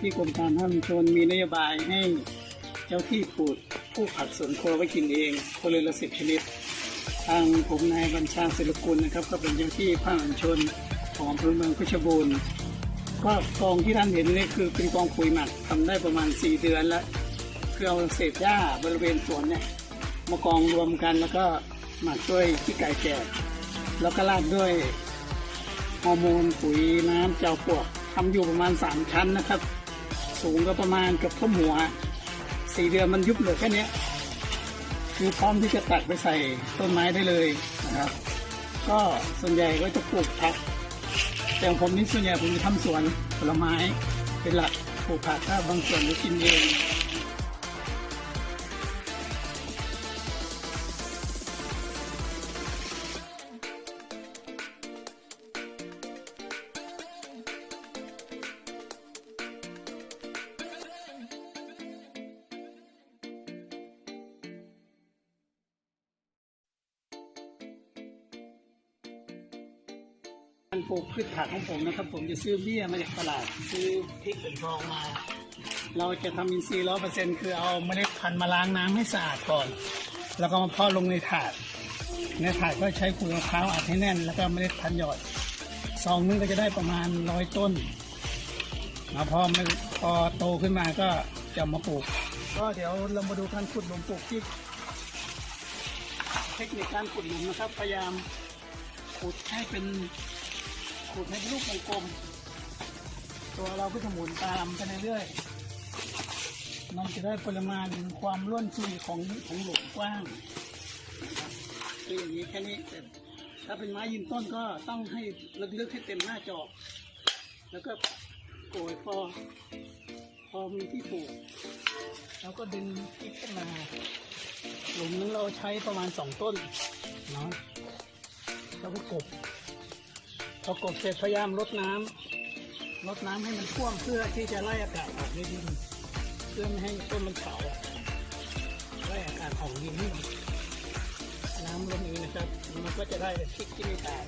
ที่กรมการท่ามชนมีนโยบายให้เจ้าที่ปลูกผู้ผักสวนครัวไว้กินเองคนละสิบชนิด ทางผมนายบัญชาศิลกุลนะครับ ก็เป็นเจ้าที่ภาคชนของอำเภอเมืองเพชรบูรณ์ก็กองที่ท่านเห็นนี่คือเป็นกองปุ๋ยหมักทำได้ประมาณ 4 เดือนแล้วคือเอาเศษหญ้าบริเวณสวนเนี่ยมากองรวมกันแล้วก็หมักด้วยขี้ไก่แก่แล้วก็ราดด้วยฮอร์โมนปุ๋ยน้ำเจ้าปวกทำอยู่ประมาณ 3 ชั้นนะครับ สูงก็ประมาณเกือบท่วมหัวสี่เดือนมันยุบเหลือแค่นี้คือพร้อมที่จะตัดไปใส่ต้นไม้ได้เลยนะครับ ก็ส่วนใหญ่ก็จะปลูกผักแต่ของผมนี่ส่วนใหญ่ผมจะทำสวนผลไม้เป็นหลักปลูกผักก็บางส่วนจะกินเอง ปลูกพืชผักของผมนะครับ ผมจะซื้อเบี้ยมาจากตลาด ซื้อพริกเป็นฟองมา เราจะทำอินทรีย์ร้อยเปอร์เซ็นต์คือเอาเมล็ดพันธุ์มาล้างน้ำให้สะอาดก่อน แล้วก็มาเพาะลงในถาด ในถาดก็ใช้ขุยมะพร้าวอัดให้แน่น แล้วก็เมล็ดพันธุ์หยอดซองนึงก็จะได้ประมาณร้อยต้นมาพอมันพอโตขึ้นมาก็จะมาปลูก ก็เดี๋ยวเรามาดูการขุดหลุมปลูกที่เทคนิคการขุดหลุมนะครับ พยายามขุดให้เป็น ขูดให้เป็นลูกกลมๆตัวเราก็จะหมุนตามไปเรื่อยๆมันจะได้ปริมาณความร่วนซุยของของหลุมกว้างคืออย่างนี้แค่นี้แต่ถ้าเป็นไม้ยืนต้นก็ต้องให้ลึกๆให้เต็มหน้าจอบแล้วก็โกยพอ พอมีที่ปลูกเราก็ดึงพลิกขึ้นมาหลุมนึงเราใช้ประมาณสองต้นเนาะแล้วก็กบ พอกบเสร็จพยายามลดน้ำลดน้ำให้มันท่วมเพื่อที่จะไล่อากาศออกในดินเพื่อไม่ให้ต้นมันเผาไล่อากาศของดินให้มันน้ำลงนี้นะครับ มันก็จะได้พริกที่ไม่ตาย